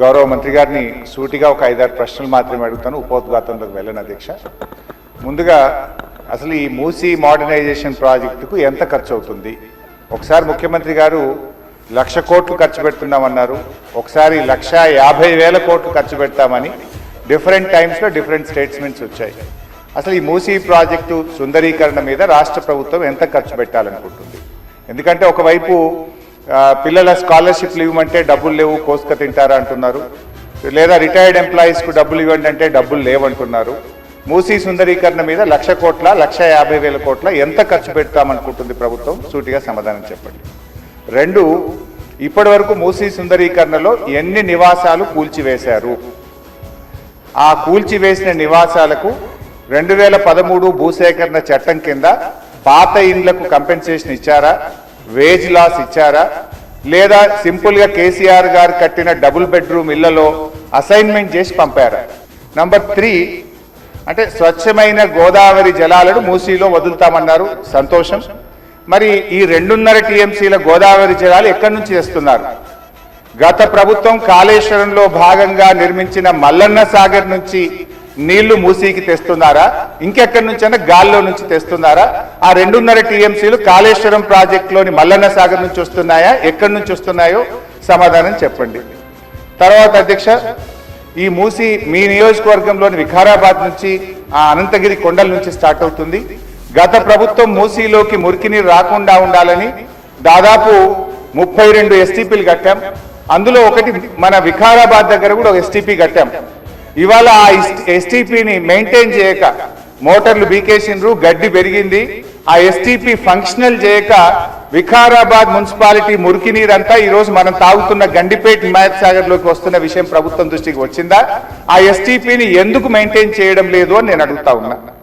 గౌరవ మంత్రి గారిని సూటిగా ఒక ఐదారు ప్రశ్నలు మాత్రమే అడుగుతాను. ఉపోద్ఘాతంలోకి వెళ్ళను అధ్యక్ష. ముందుగా అసలు ఈ మూసీ మోడర్నైజేషన్ ప్రాజెక్టుకు ఎంత ఖర్చు అవుతుంది? ఒకసారి ముఖ్యమంత్రి గారు లక్ష కోట్లు ఖర్చు పెడుతున్నామన్నారు. ఒకసారి లక్ష యాభై వేల కోట్లు ఖర్చు పెడతామని డిఫరెంట్ టైమ్స్లో డిఫరెంట్ స్టేట్స్మెంట్స్ వచ్చాయి. అసలు ఈ మూసీ ప్రాజెక్టు సుందరీకరణ మీద రాష్ట్ర ప్రభుత్వం ఎంత ఖర్చు పెట్టాలనుకుంటుంది? ఎందుకంటే ఒకవైపు పిల్లల స్కాలర్షిప్లు ఇవ్వమంటే డబ్బులు లేవు కోసుక తింటారా అంటున్నారు. లేదా రిటైర్డ్ ఎంప్లాయీస్కు డబ్బులు ఇవ్వండి అంటే డబ్బులు లేవంటున్నారు. మూసీ సుందరీకరణ మీద లక్ష కోట్ల లక్ష యాభై వేల కోట్ల ఎంత ఖర్చు పెడతామనుకుంటుంది ప్రభుత్వం? సూటిగా సమాధానం చెప్పండి. రెండు ఇప్పటి వరకు మూసీ సుందరీకరణలో ఎన్ని నివాసాలు కూల్చివేశారు? ఆ కూల్చివేసిన నివాసాలకు రెండు వేల పదమూడు భూసేకరణ చట్టం కింద పాత ఇండ్లకు కంపెన్సేషన్ ఇచ్చారా? వేజ్ లాస్ ఇచ్చారా? లేదా సింపుల్గా కేసీఆర్ గారు కట్టిన డబుల్ బెడ్రూమ్ ఇళ్ళలో అసైన్మెంట్ చేసి పంపారా? నంబర్ త్రీ అంటే స్వచ్ఛమైన గోదావరి జలాలను మూసీలో వదులుతామన్నారు. సంతోషం. మరి ఈ రెండున్నర టీఎంసీల గోదావరి జలాలు ఎక్కడి నుంచి తెస్తున్నారు? గత ప్రభుత్వం కాళేశ్వరంలో భాగంగా నిర్మించిన మల్లన్న సాగర్ నుంచి నీళ్ళు మూసీకి తెస్తున్నారా? ఇంకెక్కడి నుంచైనా గాల్లో నుంచి తెస్తున్నారా? ఆ రెండున్నర టీఎంసీలు కాళేశ్వరం ప్రాజెక్టులోని మల్లన్న సాగర్ నుంచి వస్తున్నాయా? ఎక్కడి నుంచి వస్తున్నాయో సమాధానం చెప్పండి. తర్వాత అధ్యక్ష ఈ మూసి మీ నియోజకవర్గంలోని వికారాబాద్ నుంచి ఆ అనంతగిరి కొండల నుంచి స్టార్ట్ అవుతుంది. గత ప్రభుత్వం మూసీలోకి మురికి నీరు రాకుండా ఉండాలని దాదాపు ముప్పై రెండు ఎస్టీపీలు కట్టాం. అందులో ఒకటి మన వికారాబాద్ దగ్గర కూడా ఒక ఎస్టీపీ కట్టాం. ఇవాళ ఆ ఎస్టీపీని మెయింటైన్ చేయక మోటార్లు బీకేసిండ్రు గడ్డి పెరిగింది. ఆ ఎస్టీపీ ఫంక్షనల్ చేయక వికారాబాద్ మున్సిపాలిటీ మురికి నీరంతా ఈరోజు మనం తాగుతున్న గండిపేట్ హిమాయత్ సాగర్లోకి వస్తున్న విషయం ప్రభుత్వం దృష్టికి వచ్చిందా? ఆ ఎస్టీపీని ఎందుకు మెయింటైన్ చేయడం లేదు అని నేను అడుగుతా ఉన్నా.